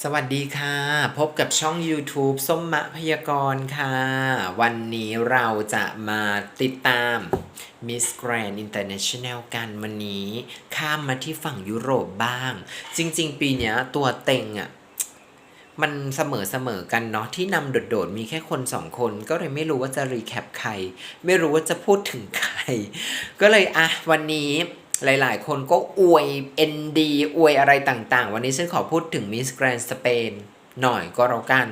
สวัสดีค่ะ พบกับช่อง YouTube ส้มมะพยากรณ์ค่ะ วันนี้เราจะมาติดตาม Miss Grand International กันวันนี้ ข้ามมาที่ฝั่งยุโรปบ้าง จริง ๆ ปีนี้ตัวเต็งอะ่ะ มันเสมอๆกันเนาะที่นำโดด ๆ มีแค่คนสองคน ก็เลยไม่รู้ว่าจะรีแคปใคร ไม่รู้ว่าจะพูดถึงใคร ก็เลยอะวันนี้ หลายๆ คนก็อวย ND อวยอะไรต่างๆ วันนี้ฉันขอพูดถึง Miss Grand Spain หน่อยก็แล้วกัน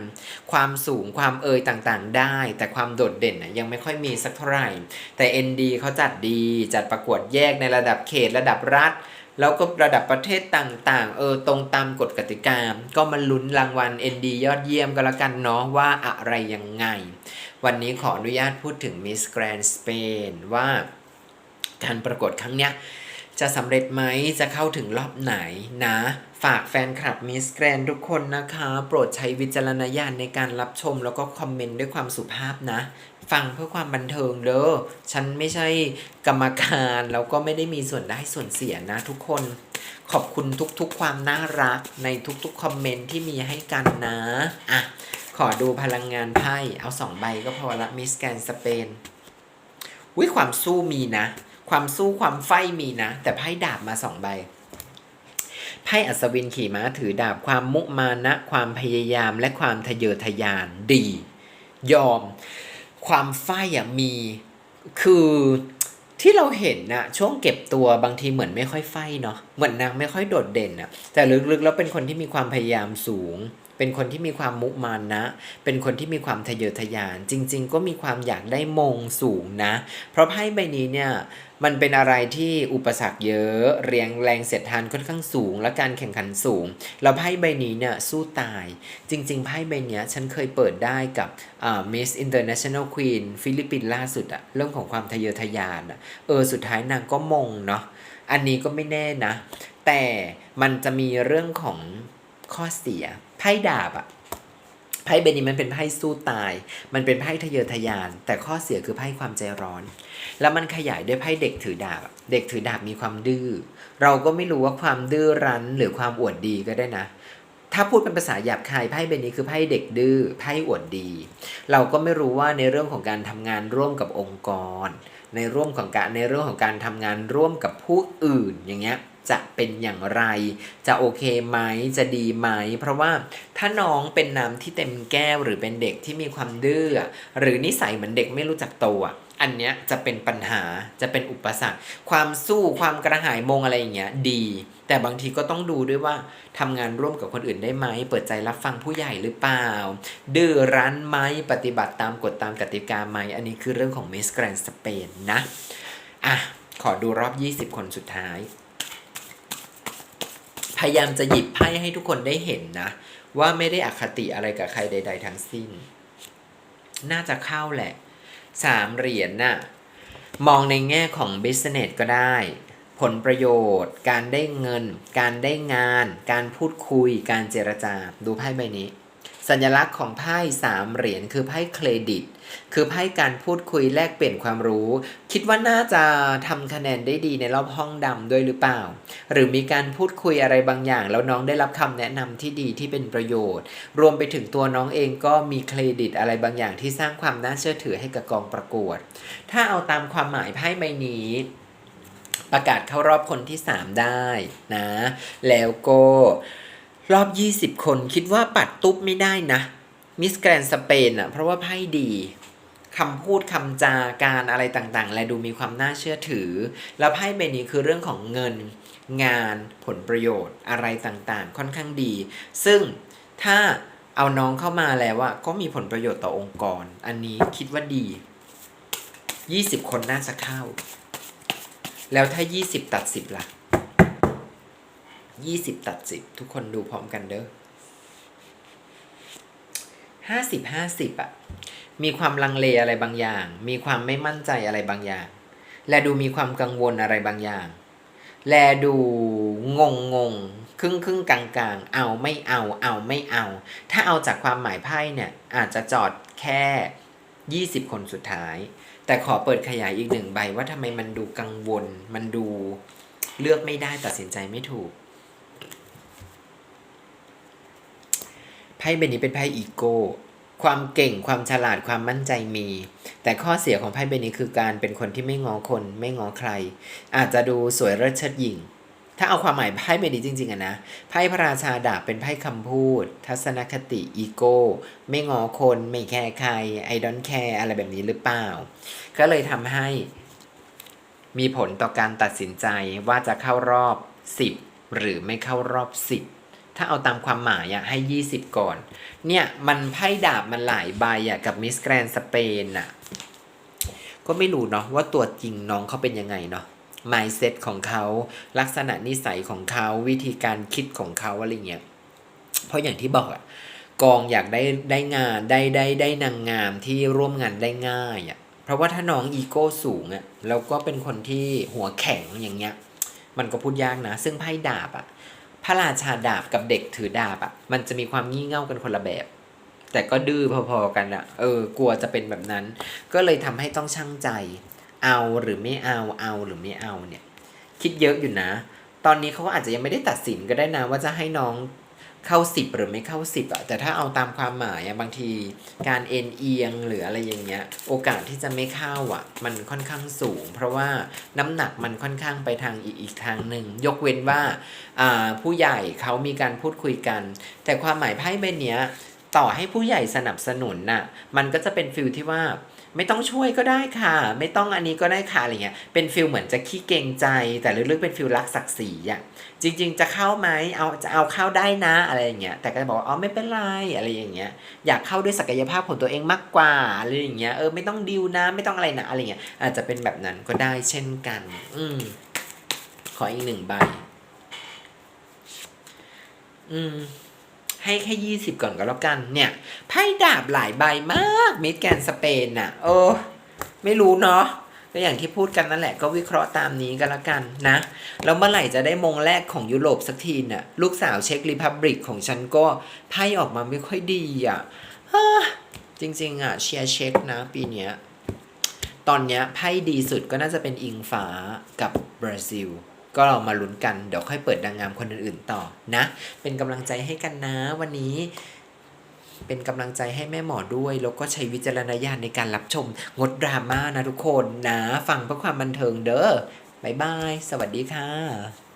ความสูงความเอยต่างๆได้ แต่ความโดดเด่นนะยังไม่ค่อยมีสักเท่าไหร่ แต่ ND เขาจัดดีจัดประกวดแยกในระดับเขตระดับรัฐ แล้วก็ระดับประเทศต่างๆ เออตรงตามกฎกติกา ก็มาลุ้นรางวัล ND ยอดเยี่ยมก็แล้วกันเนาะว่าอะไรยังไง วันนี้ขออนุญาตพูดถึง Miss Grand Spain ว่าการประกวดครั้งเนี้ย จะสำเร็จไหมจะเข้าถึงรอบไหนนะ ฝากแฟนคลับมิสแกรนทุกคนนะคะ โปรดใช้วิจารณญาณในการรับชมแล้วก็คอมเมนต์ด้วยความสุภาพนะ ฟังเพื่อความบันเทิงเด้อฉันไม่ใช่กรรมการแล้วก็ไม่ได้มีส่วนได้ส่วนเสียนะทุกคน ขอบคุณทุกๆความน่ารักในทุกๆคอมเมนต์ที่มีให้กันนะอะขอดูพลังงานไพ่เอาสองใบก็พอละมิสแกรนสเปนวิความสู้มีนะ ความสู้ความไฟมีนะ แต่ไพ่ดาบมาสองใบไพ่อัศวินขี่ม้าถือดาบความมุมานะ ความพยายามและความทะเยอทะยานดี ยอม ความไฟอะมีคือที่เราเห็นนะช่วงเก็บตัวบางทีเหมือนไม่ค่อยไฟเนาะเหมือนนางไม่ค่อยโดดเด่นอะแต่ลึกๆแล้วเป็นคนที่มีความพยายามสูง เป็นคนที่มีความมุมานะ เป็นคนที่มีความทะเยอทะยาน จริง ๆ ก็มีความอยากได้มงสูงนะ เพราะไพ่ใบนี้เนี่ยมันเป็นอะไรที่อุปสรรคเยอะ เรียงแรงเสียดทานค่อนข้างสูง และการแข่งขันสูง แล้วไพ่ใบนี้เนี่ยสู้ตาย จริง ๆ ไพ่ใบนี้ฉันเคยเปิดได้กับอ่า Miss International Queen ฟิลิปปินส์ล่าสุดอะเรื่องของความทะเยอทะยานอะเออสุดท้ายนางก็มงเนาะอันนี้ก็ไม่แน่นะ แต่มันจะมีเรื่องของ ข้อเสีย ไพ่ดาบอะไพ่เบนี้มันเป็นไพ่สู้ตาย มันเป็นไพ่ทะเยอทะยาน แต่ข้อเสียคือไพ่ความใจร้อน แล้วมันขยายด้วยไพ่เด็กถือดาบ เด็กถือดาบมีความดื้อ เราก็ไม่รู้ว่าความดื้อรั้นหรือความอวดดีก็ได้นะ ถ้าพูดเป็นภาษาหยาบคายไพ่เบนี้คือไพ่เด็กดื้อ ไพ่อวดดี เราก็ไม่รู้ว่าในเรื่องของการทำงานร่วมกับองค์กร ในร่วมของการในเรื่องของการทำงานร่วมกับผู้อื่นอย่างเงี้ย จะเป็นอย่างไร จะโอเคไหมจะดีไหม เพราะว่าถ้าน้องเป็นน้ำที่เต็มแก้วหรือเป็นเด็กที่มีความดื้อหรือนิสัยเหมือนเด็กไม่รู้จักโตวอะอันเนี้ยจะเป็นปัญหาจะเป็นอุปสรรค ความสู้ความกระหายมงอะไรอย่างเงี้ยดี แต่บางทีก็ต้องดูด้วยว่าทำงานร่วมกับคนอื่นได้ไหม เปิดใจรับฟังผู้ใหญ่หรือเปล่า ดื้อรั้นไหมปฏิบัติตามกฎตามกติกาไหม อันนี้คือเรื่องของ Miss Grand Spain นะ อะ ขอดูรอบ 20 คนสุดท้าย พยายามจะหยิบไพ่ให้ทุกคนได้เห็นนะ ว่าไม่ได้อคติอะไรกับใครใด ๆ ทั้งสิ้น น่าจะเข้าแหละสามเหรียญน่ะมองในแง่ของ business ก็ได้ ผลประโยชน์ การได้เงิน การได้งาน การพูดคุย การเจรจา ดูไพ่ใบนี้ สัญลักษณ์ของไพ่สามเหรียญคือไพ่เครดิต คือไพ่การพูดคุยแลกเปลี่ยนความรู้ คิดว่าน่าจะทำคะแนนได้ดีในรอบห้องดำด้วยหรือเปล่า หรือมีการพูดคุยอะไรบางอย่าง แล้วน้องได้รับคำแนะนำที่ดีที่เป็นประโยชน์ รวมไปถึงตัวน้องเองก็มีเครดิตอะไรบางอย่างที่สร้างความน่าเชื่อถือให้กับกองประกวด ถ้าเอาตามความหมายไพ่ใบนี้ประกาศเข้ารอบคนที่ 3 ได้นะ แล้วก็ รอบ 20 คนคิดว่าปัดตุ๊บไม่ได้นะมิสแกรนสเปนอะ เพราะว่าไพ่ดีคำพูดคำจาการอะไรต่างๆ และดูมีความน่าเชื่อถือ แล้วไพ่ใบนี้คือเรื่องของเงิน งานผลประโยชน์อะไรต่างๆ ค่อนข้างดี ซึ่งถ้าเอาน้องเข้ามาแล้วอะก็มีผลประโยชน์ต่อองค์กร อันนี้คิดว่าดี 20 คนน่าจะเข้า แล้วถ้า 20 ตัด 10ล่ะ 20 ตัด 10 ทุกคนดูพร้อมกันเด้อ50 50อะมีความลังเลอะไรบางอย่าง มีความไม่มั่นใจอะไรบางอย่าง และดูมีความกังวลอะไรบางอย่าง แลดูงงงงครึ่งครึ่งกลางกลางเอาไม่เอาเอาไม่เอา ถ้าเอาจากความหมายไพ่เนี่ย อาจจะจอดแค่ 20 คนสุดท้าย แต่ขอเปิดขยายอีกหนึ่งใบว่าทำไมมันดูกังวล มันดูเลือกไม่ได้ตัดสินใจไม่ถูก ไพ่ใบนี้เป็นไพ่อีโก้ความเก่งความฉลาดความมั่นใจมี แต่ข้อเสียของไพ่ใบนี้คือการเป็นคนที่ไม่งอคนไม่งอใคร อาจจะดูสวยเลิศเชิดหยิ่งถ้าเอาความหมายไพ่ใบนี้จริงๆอะนะไพ่พระราชาดาบเป็นไพ่คำพูด ทัศนคติอีโก้ไม่งอคนไม่แคร์ใครไอดอนแคร์อะไรแบบนี้หรือเปล่า ก็เลยทำให้มีผลต่อการตัดสินใจว่าจะเข้ารอบ 10 หรือไม่เข้ารอบ 10 ถ้าเอาตามความหมายอะให้ 20 ก่อน เนี่ย มันไพ่ดาบมันหลายใบอะกับมิสแกรนสเปนอะก็ไม่รู้เนาะว่าตัวจริงน้องเขาเป็นยังไงเนาะ mindset ของเขาลักษณะนิสัยของเขาวิธีการคิดของเขาอะไรเงี้ย เพราะอย่างที่บอกอะกองอยากได้ได้งานได้ได้ได้นางงามที่ร่วมงานได้ง่ายอะเพราะว่าถ้าน้องอีโก้สูงอะแล้วก็เป็นคนที่หัวแข็งอย่างเงี้ย มันก็พูดยากนะ ซึ่งไพ่ดาบอะ พระราชาดาบกับเด็กถือดาบอะมันจะมีความงี่เง่ากันคนละแบบ แต่ก็ดื้อพอๆกันอะเออกลัวจะเป็นแบบนั้น ก็เลยทำให้ต้องช่างใจ เอาหรือไม่เอาเอาหรือไม่เอาเนี่ย คิดเยอะอยู่นะ ตอนนี้เขาก็อาจจะยังไม่ได้ตัดสินก็ได้นะว่าจะให้น้อง เข้าสิบหรือไม่เข้าสิบอะแต่ถ้าเอาตามความหมายอะบางทีการเอ็นเอียงหรืออะไรอย่างเงี้ย โอกาสที่จะไม่เข้าอะมันค่อนข้างสูง เพราะว่าน้ำหนักมันค่อนข้างไปทางอีกอีกทางหนึ่งยกเว้นว่าอ่าผู้ใหญ่เขามีการพูดคุยกัน แต่ความหมายไพ่ใบเนี้ย ต่อให้ผู้ใหญ่สนับสนุนน่ะมันก็จะเป็นฟิลที่ว่า ไม่ต้องช่วยก็ได้ค่ะ ไม่ต้องอันนี้ก็ได้ค่ะอะไรเงี้ยเป็นฟิลเหมือนจะขี้เกงใจ แต่ลึกๆเป็นฟิลรักศักดิ์ศรีอะจริง ๆ จะเข้าไหมเอาจะเอาเข้าได้นะอะไรอย่างเงี้ยแต่ก็จะบอกว่าอ๋อไม่เป็นไรอะไรอย่างเงี้ยอยากเข้าด้วยศักยภาพของตัวเองมากกว่าอะไรอย่างเงี้ยเออไม่ต้องดิวนะไม่ต้องอะไรนะอะไรเงี้ยอาจจะเป็นแบบนั้นก็ได้เช่นกัน อืมขออีกหนึ่งใบ อืม ให้แค่ยี่สิบก่อนก็แล้วกันเนี่ยไพ่ดาบหลายใบมากมิดแกนสเปนน่ะเออ ไม่รู้เนาะก็อย่างที่พูดกันนั่นแหละก็วิเคราะห์ตามนี้ก็แล้วกันนะ แล้วเมื่อไหร่จะได้มงแรกของยุโรปสักทีน่ะ ลูกสาวเช็กริพับลิกของฉันก็ไพ่ออกมาไม่ค่อยดีอะฮ่าจริง ๆ อะเชียร์เช็กนะ ปีเนี้ยตอนเนี้ยไพ่ดีสุดก็น่าจะเป็นอิงฟ้ากับบราซิล ก็เรามาลุ้นกันเดี๋ยวค่อยเปิดนางงามคนอื่นๆต่อนะ เป็นกำลังใจให้กันนะวันนี้ เป็นกำลังใจให้แม่หมอด้วย แล้วก็ใช้วิจารณญาณในการรับชม งดดราม่านะทุกคนนะ ฟังเพื่อความบันเทิงเด้อบ๊ายบาย สวัสดีค่ะ